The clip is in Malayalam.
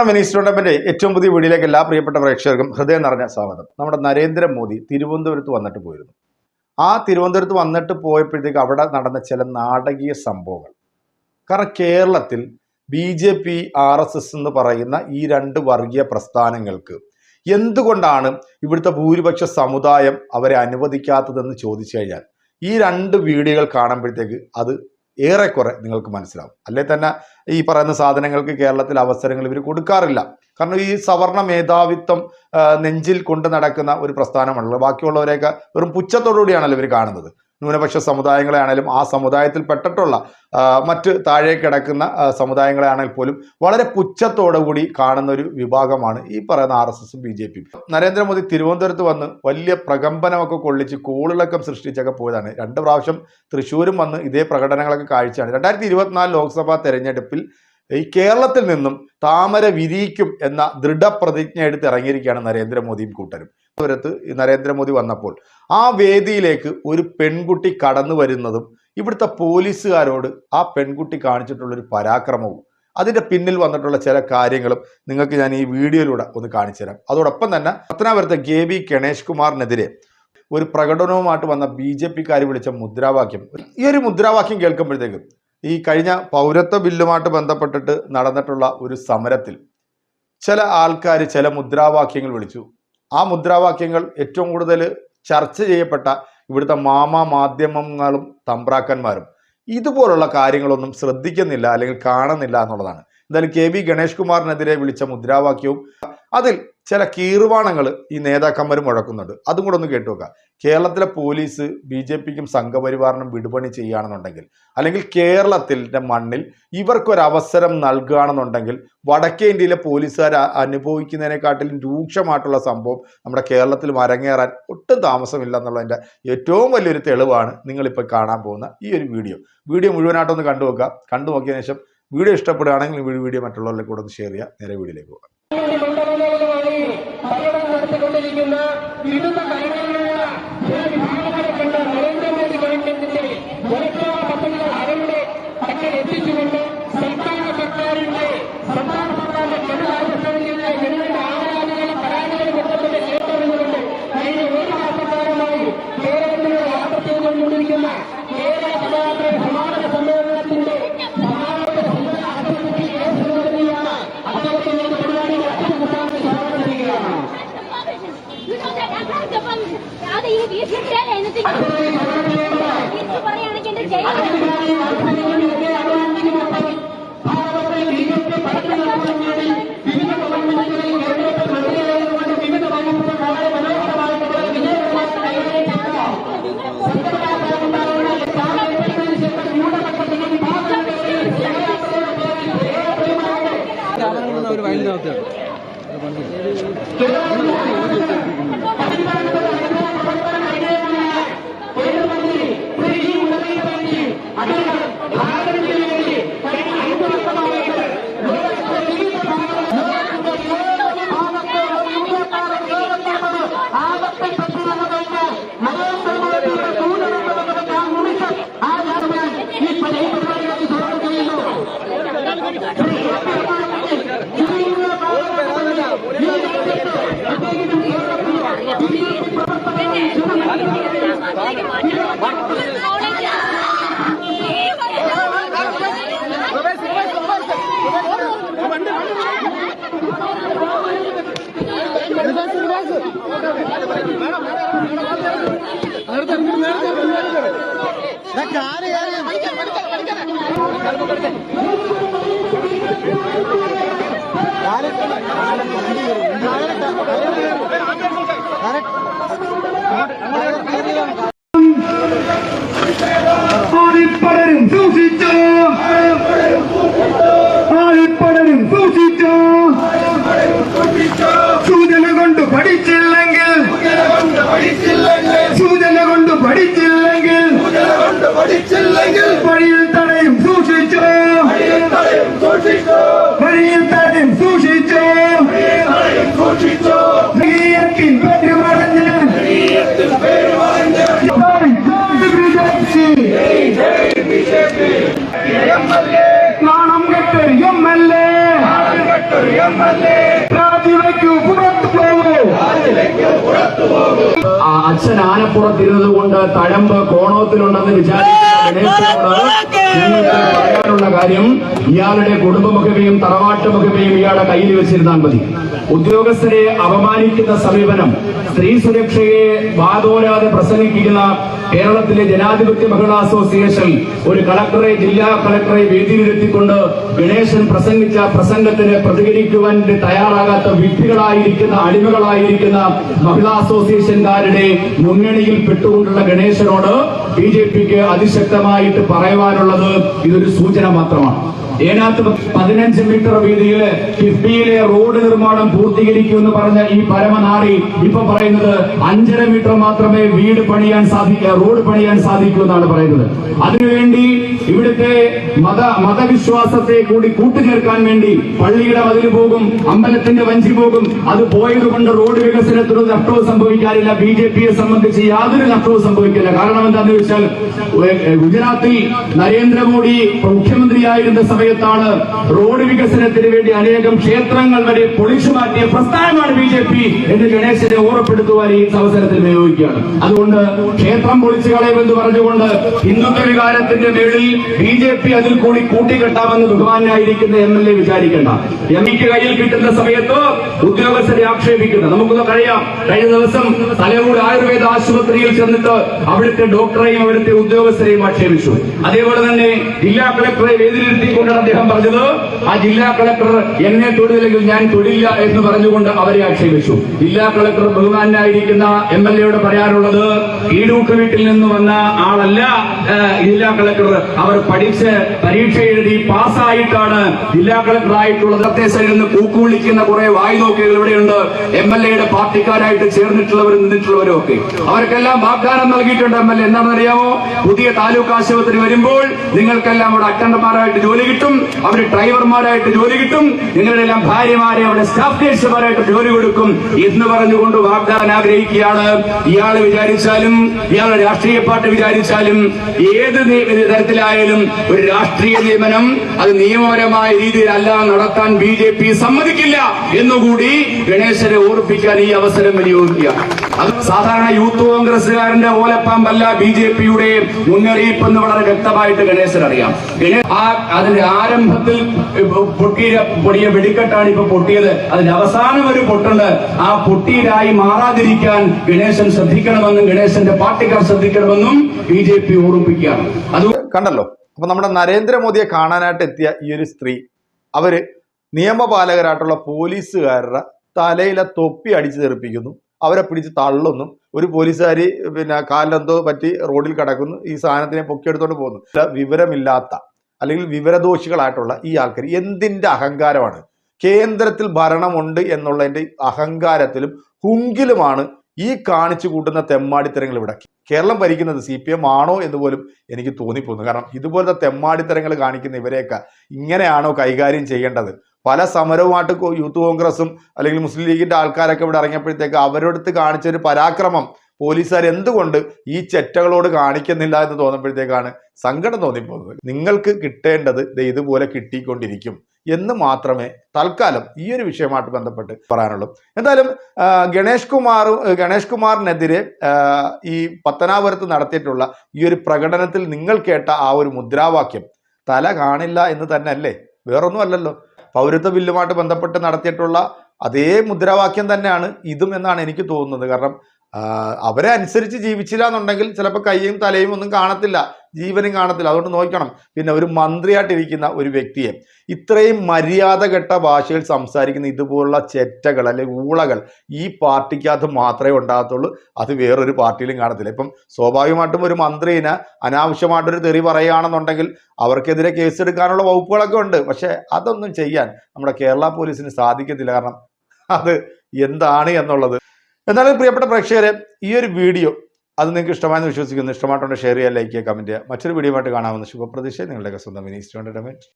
നമസ്കാരം. മിനിസ്റ്റർ ടോണ്ടപ്പിന്റെ ഏറ്റവും പുതിയ വീഡിയോയിലേക്ക് എല്ലാ പ്രിയപ്പെട്ട പ്രേക്ഷകർക്കും ഹൃദയം നിറഞ്ഞ സ്വാഗതം. നമ്മുടെ നരേന്ദ്രമോദി തിരുവനന്തപുരത്ത് വന്നിട്ട് പോയിരുന്നു. ആ തിരുവനന്തപുരത്ത് വന്നിട്ട് പോയപ്പോഴത്തേക്ക് അവിടെ നടന്ന ചില നാടകീയ സംഭവങ്ങൾ. കാരണം കേരളത്തിൽ B J P R S S എന്ന് പറയുന്ന ഈ രണ്ട് വർഗീയ പ്രസ്ഥാനങ്ങൾക്ക് എന്തുകൊണ്ടാണ് ഇവിടുത്തെ ഭൂരിപക്ഷ സമുദായം അവരെ അനുവദിക്കാത്തതെന്ന് ചോദിച്ചു കഴിഞ്ഞാൽ ഈ രണ്ട് വീഡിയോകൾ കാണുമ്പോഴത്തേക്ക് അത് ഏറെക്കുറെ നിങ്ങൾക്ക് മനസ്സിലാവും. അല്ലെ തന്നെ ഈ പറയുന്ന സാധനങ്ങൾക്ക് കേരളത്തിൽ അവസരങ്ങൾ ഇവർ കൊടുക്കാറില്ല. കാരണം ഈ സവർണ മേധാവിത്വം നെഞ്ചിൽ കൊണ്ട് നടക്കുന്ന ഒരു പ്രസ്ഥാനമാണല്ലോ. ബാക്കിയുള്ളവരെയൊക്കെ വെറും പുച്ഛത്തോടുകൂടിയാണല്ലോ ഇവർ കാണുന്നത്. ന്യൂനപക്ഷ സമുദായങ്ങളെ ആണെങ്കിലും ആ സമുദായത്തിൽ പെട്ടിട്ടുള്ള മറ്റ് താഴെ കിടക്കുന്ന ആ, സമുദായങ്ങളെ ആണെങ്കിൽ പോലും വളരെ പുച്ഛത്തോടു കൂടി കാണുന്ന ഒരു വിഭാഗമാണ് ഈ പറയുന്ന ആർ എസ് എസും ബി ജെ പി നരേന്ദ്രമോദി തിരുവനന്തപുരത്ത് വന്ന് വലിയ പ്രകമ്പനമൊക്കെ കൊള്ളിച്ച് കോളിളക്കം സൃഷ്ടിച്ചൊക്കെ പോയതാണ്. രണ്ട് പ്രാവശ്യം തൃശ്ശൂരും വന്ന് ഇതേ പ്രകടനങ്ങളൊക്കെ കാഴ്ചയാണ്. രണ്ടായിരത്തി ഇരുപത്തിനാല് ലോക്സഭാ തെരഞ്ഞെടുപ്പിൽ ഈ കേരളത്തിൽ നിന്നും താമര വിരിയിക്കും എന്ന ദൃഢപ്രതിജ്ഞ എടുത്ത് ഇറങ്ങിയിരിക്കുകയാണ് നരേന്ദ്രമോദിയും കൂട്ടരും. ഈ നരേന്ദ്രമോദി വന്നപ്പോൾ ആ വേദിയിലേക്ക് ഒരു പെൺകുട്ടി കടന്നു വരുന്നതും ഇവിടുത്തെ പോലീസുകാരോട് ആ പെൺകുട്ടി കാണിച്ചിട്ടുള്ളൊരു പരാക്രമവും അതിന്റെ പിന്നിൽ വന്നിട്ടുള്ള ചില കാര്യങ്ങളും നിങ്ങൾക്ക് ഞാൻ ഈ വീഡിയോയിലൂടെ ഒന്ന് കാണിച്ചു തരാം. അതോടൊപ്പം തന്നെ പത്തനാപുരത്തെ കെ ബി ഗണേഷ് കുമാറിനെതിരെ ഒരു പ്രകടനവുമായിട്ട് വന്ന ബി ജെ പിക്കാർ വിളിച്ച മുദ്രാവാക്യം. ഈ ഒരു മുദ്രാവാക്യം കേൾക്കുമ്പോഴത്തേക്കും ഈ കഴിഞ്ഞ പൗരത്വ ബില്ലുമായിട്ട് ബന്ധപ്പെട്ടിട്ട് നടന്നിട്ടുള്ള ഒരു സമരത്തിൽ ചില ആൾക്കാർ ചില മുദ്രാവാക്യങ്ങൾ വിളിച്ചു. ആ മുദ്രാവാക്യങ്ങൾ ഏറ്റവും കൂടുതൽ ചർച്ച ചെയ്യപ്പെട്ട ഇവിടുത്തെ മാമ മാധ്യമങ്ങളും തമ്പ്രാക്കന്മാരും ഇതുപോലുള്ള കാര്യങ്ങളൊന്നും ശ്രദ്ധിക്കുന്നില്ല അല്ലെങ്കിൽ കാണുന്നില്ല എന്നുള്ളതാണ്. എന്തായാലും കെ വി ഗണേഷ് കുമാറിനെതിരെ വിളിച്ച മുദ്രാവാക്യവും അതിൽ ചില കീർവാണങ്ങൾ ഈ നേതാക്കന്മാർ മുഴക്കുന്നുണ്ട്. അതും കൂടെ ഒന്ന് കേട്ടു കേരളത്തിലെ പോലീസ് ബി ജെ പിക്കും സംഘപരിവാറിനും വിടുപണി ചെയ്യുകയാണെന്നുണ്ടെങ്കിൽ അല്ലെങ്കിൽ കേരളത്തിന്റെ മണ്ണിൽ ഇവർക്കൊരവസരം നൽകുകയാണെന്നുണ്ടെങ്കിൽ വടക്കേ ഇന്ത്യയിലെ പോലീസുകാർ അനുഭവിക്കുന്നതിനെക്കാട്ടിലും രൂക്ഷമായിട്ടുള്ള സംഭവം നമ്മുടെ കേരളത്തിൽ അരങ്ങേറാൻ ഒട്ടും താമസമില്ല എന്നുള്ളതിന്റെ ഏറ്റവും വലിയൊരു തെളിവാണ് നിങ്ങളിപ്പോൾ കാണാൻ പോകുന്ന ഈ ഒരു വീഡിയോ. വീഡിയോ മുഴുവനായിട്ടൊന്ന് കണ്ടു നോക്കുക കണ്ടു നോക്കിയതിനു ശേഷം വീഡിയോ ഇഷ്ടപ്പെടുകയാണെങ്കിൽ വീഡിയോ മറ്റുള്ളവരിലേക്ക് കൂടെ ഒന്ന് ഷെയർ ചെയ്യുക. നേരെ വീഡിയോയിലേക്ക് പോകാം. വിവിധ എത്തിച്ചുകൊണ്ട് സംസ്ഥാന സർക്കാരിന്റെ സംസ്ഥാന ஆடிப்படரும் சூசித்தோம் ஆடிப்படரும் சூசித்தோம் சூதன கொண்டு படிச்சில்லைங்கள் சூதன கொண்டு படிச்சில்லைங்கள் கண்ட படிச்சில்லைகள். வழியில் தடையும் சூஷிச்சோம். வழியில் தடையும் சூஷிச்சோம். வழியில் தடையும் சூஷிச்சோம். தடையும் சூஷிச்சோம். வெளியத்தின் பேரு நாணம் கட்டு எம்எல்ஏ. நாணம் கட்டு எம்எல்ஏ. അച്ഛൻ ആനപ്പുറത്തിരുന്നത് കൊണ്ട് തഴമ്പ് കോണോത്തിലുണ്ടെന്ന് വിചാരിക്കുന്ന ഗണേശനോട് നിങ്ങൾക്ക് പറയാനുള്ള കാര്യം ഇയാളുടെ കുടുംബമുഖമയും തറവാട്ട് മുഖമയും ഇയാളുടെ കയ്യിൽ വെച്ചിരുന്നാൽ മതി. ഉദ്യോഗസ്ഥരെ അപമാനിക്കുന്ന സമീപനം സ്ത്രീ സുരക്ഷയെ വാതോരാതെ പ്രസംഗിക്കുന്ന കേരളത്തിലെ ജനാധിപത്യ മഹിളാ അസോസിയേഷൻ ഒരു കളക്ടറെ ജില്ലാ കളക്ടറെ വേദിയിലിരുത്തിക്കൊണ്ട് ഗണേശൻ പ്രസംഗിച്ച പ്രസംഗത്തിന് പ്രതികരിക്കുവാൻ തയ്യാറാകാത്ത വിഡ്ഢികളായിരിക്കുന്ന അടിമകളായിരിക്കുന്ന മഹിളാ അസോസിയേഷൻകാരുടെ മുന്നണിയിൽ പെട്ടുകൊണ്ടുള്ള ഗണേശനോട് ബി ജെ പിക്ക് അതിശക്തമായിട്ട് പറയുവാനുള്ളത് ഇതൊരു സൂചന മാത്രമാണ്. ഏനാത്ത് പതിനഞ്ച് മീറ്റർ വീതിയിൽ കിഫ്ബിയിലെ റോഡ് നിർമ്മാണം പൂർത്തീകരിക്കുമെന്ന് പറഞ്ഞ ഈ പരമനാറി ഇപ്പൊ പറയുന്നത് അഞ്ചര മീറ്റർ മാത്രമേ വീട് പണിയാൻ സാധിക്കുക റോഡ് പണിയാൻ സാധിക്കൂ എന്നാണ് പറയുന്നത്. അതിനുവേണ്ടി ഇവിടുത്തെ മത മതവിശ്വാസത്തെ കൂടി കൂട്ടുചേർക്കാൻ വേണ്ടി പള്ളിയുടെ മതിൽ പോകും അമ്പലത്തിന്റെ വഞ്ചി പോകും. അത് പോയത് കൊണ്ട് റോഡ് വികസനത്തിനൊരു നഷ്ടവും സംഭവിക്കാറില്ല. ബി ജെ പിയെ സംബന്ധിച്ച് യാതൊരു നഷ്ടവും സംഭവിക്കില്ല. കാരണം എന്താണെന്ന് വെച്ചാൽ ഗുജറാത്തിൽ നരേന്ദ്രമോദി മുഖ്യമന്ത്രിയായിരുന്ന സമയത്താണ് റോഡ് വികസനത്തിന് വേണ്ടി അനേകം ക്ഷേത്രങ്ങൾ വരെ പൊളിച്ചു മാറ്റിയ പ്രസ്ഥാനമാണ് ബി ജെ പി എന്ന് ഗണേശനെ ഓർമ്മപ്പെടുത്തുവാൻ ഈ അവസരത്തിൽ ഉപയോഗിക്കുകയാണ് അതുകൊണ്ട് ക്ഷേത്രം പൊളിച്ചു കളയുമെന്ന് പറഞ്ഞുകൊണ്ട് ഹിന്ദുത്വ വികാരത്തിന്റെ മേളിൽ ബി ജെ പി അതിൽ കൂടി കൂട്ടിക്കെട്ടാമെന്ന് ബഹുമാനായിരിക്കുന്ന എം എൽ എ വിചാരിക്കേണ്ട. എം കയ്യിൽ കിട്ടുന്ന സമയത്ത് ഉദ്യോഗസ്ഥരെ ആക്ഷേപിക്കുന്നത് നമുക്കൊന്ന് കഴിയാം. കഴിഞ്ഞ ദിവസം തലയൂർ ആയുർവേദ ആശുപത്രിയിൽ ചെന്നിട്ട് അവിടുത്തെ ഡോക്ടറെയും അവിടുത്തെ ഉദ്യോഗസ്ഥരെയും ആക്ഷേപിച്ചു. അതേപോലെ തന്നെ ജില്ലാ കളക്ടറെ വേദിയിലിരുത്തിക്കൊണ്ടാണ് അദ്ദേഹം പറഞ്ഞത്? ആ ജില്ലാ കളക്ടർ എന്നെ തൊഴിലില്ലെങ്കിൽ ഞാൻ തൊഴില്ല എന്ന് പറഞ്ഞുകൊണ്ട് അവരെ ആക്ഷേപിച്ചു. ജില്ലാ കളക്ടർ ബഹുമാനായിരിക്കുന്ന എം എൽ എയോട് പറയാനുള്ളത് ഈടൂക്ക് വീട്ടിൽ നിന്ന് വന്ന ആളല്ല ജില്ലാ കളക്ടർ. അവർ പഠിച്ച് പരീക്ഷ എഴുതി പാസ്സായിട്ടാണ് ജില്ലാ കളക്ടർ ആയിട്ടുള്ളത്. സൈഡിൽ നിന്ന് കൂക്കുവിളിക്കുന്ന കുറെ വായ്നോക്കികൾ ഇവിടെയുണ്ട്. എം എൽ എയുടെ പാർട്ടിക്കാരായിട്ട് ചേർന്നിട്ടുള്ളവരും നിന്നിട്ടുള്ളവരും ഒക്കെ. അവർക്കെല്ലാം വാഗ്ദാനം നൽകിയിട്ടുണ്ട് എം എൽ എ. എന്താണെന്ന് അറിയാമോ പുതിയ താലൂക്ക് ആശുപത്രി വരുമ്പോൾ നിങ്ങൾക്കെല്ലാം അവിടെ അറ്റൻഡർമാരായിട്ട് ജോലി അവിടെ ഡ്രൈവർമാരായിട്ട് ജോലി കിട്ടും നിങ്ങളുടെ എല്ലാം ഭാര്യമാരെ അവിടെ സ്റ്റാഫ് നേഴ്സുമാരായിട്ട് ജോലി കൊടുക്കും. എന്ന് പറഞ്ഞുകൊണ്ട് വാഗ്ദാനം ആഗ്രഹിക്കുകയാണ്. ഇയാൾ വിചാരിച്ചാലും ഇയാളുടെ രാഷ്ട്രീയ പാർട്ടി വിചാരിച്ചാലും ഏത് തരത്തിലായാലും ഒരു രാഷ്ട്രീയ നിയമനം അത് നിയമപരമായ രീതിയിൽ അല്ല നടത്താൻ ബി ജെ പി സമ്മതിക്കില്ല. എന്നുകൂടി ഗണേശനെ ഓർപ്പിക്കാൻ ഈ അവസരം വിനിയോഗിക്കുക അത് സാധാരണ യൂത്ത് കോൺഗ്രസുകാരന്റെ ഓലപ്പാമ്പല്ല ബി ജെ പിയുടെ മുന്നറിയിപ്പ് എന്ന് വളരെ വ്യക്തമായിട്ട് ഗണേശൻ അറിയാം. ആ അതിന്റെ ആരംഭത്തിൽ പൊട്ടിയ പൊടിയ വെടിക്കെട്ടാണ് ഇപ്പൊ പൊട്ടിയത്. അതിന്റെ അവസാനം ഒരു പൊട്ടുണ്ട്. ആ പൊട്ടിയിലായി മാറാതിരിക്കാൻ ഗണേശൻ ശ്രദ്ധിക്കണമെന്നും ഗണേശന്റെ പാർട്ടിക്കാർ ശ്രദ്ധിക്കണമെന്നും ബി ജെ പി ഓർമ്മിപ്പിക്കുകയാണ്. അത് കണ്ടല്ലോ. അപ്പൊ നമ്മുടെ നരേന്ദ്രമോദിയെ കാണാനായിട്ട് എത്തിയ ഈ ഒരു സ്ത്രീ അവർ നിയമപാലകരായിട്ടുള്ള പോലീസുകാരുടെ തലയിലെ തൊപ്പി അടിച്ചു തെറിപ്പിക്കുന്നു. അവരെ പിടിച്ച് തള്ളുന്നു. ഒരു പോലീസുകാരി പിന്നെ കാലിലെന്തോ പറ്റി റോഡിൽ കിടക്കുന്നു. ഈ സാധനത്തിനെ പൊക്കിയെടുത്തോണ്ട് പോകുന്നു. വിവരമില്ലാത്ത അല്ലെങ്കിൽ വിവരദോഷികളായിട്ടുള്ള ഈ ആൾക്കാർ എന്തിന്റെ അഹങ്കാരമാണ്? കേന്ദ്രത്തിൽ ഭരണമുണ്ട് എന്നുള്ളതിന്റെ അഹങ്കാരത്തിലും ഹുങ്കിലുമാണ് ഈ കാണിച്ചു കൂട്ടുന്ന തെമ്മാടിത്തരങ്ങൾ ഇവിടെ. കേരളം ഭരിക്കുന്നത് സി പി എം ആണോ എന്ന് പോലും എനിക്ക് തോന്നിപ്പോകുന്നു. കാരണം ഇതുപോലത്തെ തെമ്മാടിത്തരങ്ങൾ കാണിക്കുന്ന ഇവരെയൊക്കെ ഇങ്ങനെയാണോ കൈകാര്യം ചെയ്യേണ്ടത്? പല സമരവുമായിട്ട് യൂത്ത് കോൺഗ്രസും അല്ലെങ്കിൽ മുസ്ലിം ലീഗിന്റെ ആൾക്കാരൊക്കെ ഇവിടെ ഇറങ്ങിയപ്പോഴത്തേക്ക് അവരോടത്ത് കാണിച്ച ഒരു പരാക്രമം പോലീസുകാർ എന്തുകൊണ്ട് ഈ ചെറ്റകളോട് കാണിക്കുന്നില്ല എന്ന് തോന്നുമ്പോഴത്തേക്കാണ് സങ്കടം തോന്നിപ്പോകുന്നത്. നിങ്ങൾക്ക് കിട്ടേണ്ടത് ഇതുപോലെ കിട്ടിക്കൊണ്ടിരിക്കും എന്ന് മാത്രമേ തൽക്കാലം ഈ ഒരു വിഷയമായിട്ട് ബന്ധപ്പെട്ട് പറയാനുള്ളൂ. എന്തായാലും ഗണേഷ് കുമാർ ഗണേഷ് കുമാറിനെതിരെ ഈ പത്തനാപുരത്ത് നടത്തിയിട്ടുള്ള ഈ ഒരു പ്രകടനത്തിൽ നിങ്ങൾ കേട്ട ആ ഒരു മുദ്രാവാക്യം തല കാണില്ല എന്ന് തന്നെ അല്ലേ വേറൊന്നും അല്ലല്ലോ. പൗരത്വ ബില്ലുമായിട്ട് ബന്ധപ്പെട്ട് നടത്തിയിട്ടുള്ള അതേ മുദ്രാവാക്യം തന്നെയാണ് ഇതും എന്നാണ് എനിക്ക് തോന്നുന്നത്. കാരണം അവരെ അനുസരിച്ച് ജീവിച്ചില്ല എന്നുണ്ടെങ്കിൽ ചിലപ്പോൾ കൈയും തലയും ഒന്നും കാണത്തില്ല. ജീവനും കാണത്തില്ല. അതുകൊണ്ട് നോക്കണം. പിന്നെ ഒരു മന്ത്രിയായിട്ടിരിക്കുന്ന ഒരു വ്യക്തിയെ. ഇത്രയും മര്യാദ കെട്ട ഭാഷയിൽ സംസാരിക്കുന്ന ഇതുപോലുള്ള ചെറ്റകൾ അല്ലെങ്കിൽ ഊളകൾ ഈ പാർട്ടിക്കകത്ത് മാത്രമേ ഉണ്ടാകത്തുള്ളൂ. അത് വേറൊരു പാർട്ടിയിലും കാണത്തില്ല. ഇപ്പം സ്വാഭാവികമായിട്ടും ഒരു മന്ത്രിന് അനാവശ്യമായിട്ടൊരു തെറി പറയുകയാണെന്നുണ്ടെങ്കിൽ അവർക്കെതിരെ കേസെടുക്കാനുള്ള വകുപ്പുകളൊക്കെ ഉണ്ട്. പക്ഷേ അതൊന്നും ചെയ്യാൻ നമ്മുടെ കേരള പോലീസിന് സാധിക്കത്തില്ല. കാരണം അത് എന്താണ് എന്നുള്ളത്. എന്നാലും പ്രിയപ്പെട്ട പ്രേക്ഷകരെ ഈ ഒരു വീഡിയോ അത് നിങ്ങൾക്ക് ഇഷ്ടമായെന്ന് വിശ്വസിക്കുന്നു. ഇഷ്ടമായിട്ടുണ്ട് ഷെയർ ചെയ്യുക ലൈക്ക് ചെയ്യുക കമന്റ് ചെയ്യുക. മറ്റൊരു വീഡിയോ ആയിട്ട് കാണാമെന്ന് ശുഭപ്രതീക്ഷ. നിങ്ങളുടെയൊക്കെ സ്വന്തം വിനീസ് എന്റർടൈൻമെന്റ്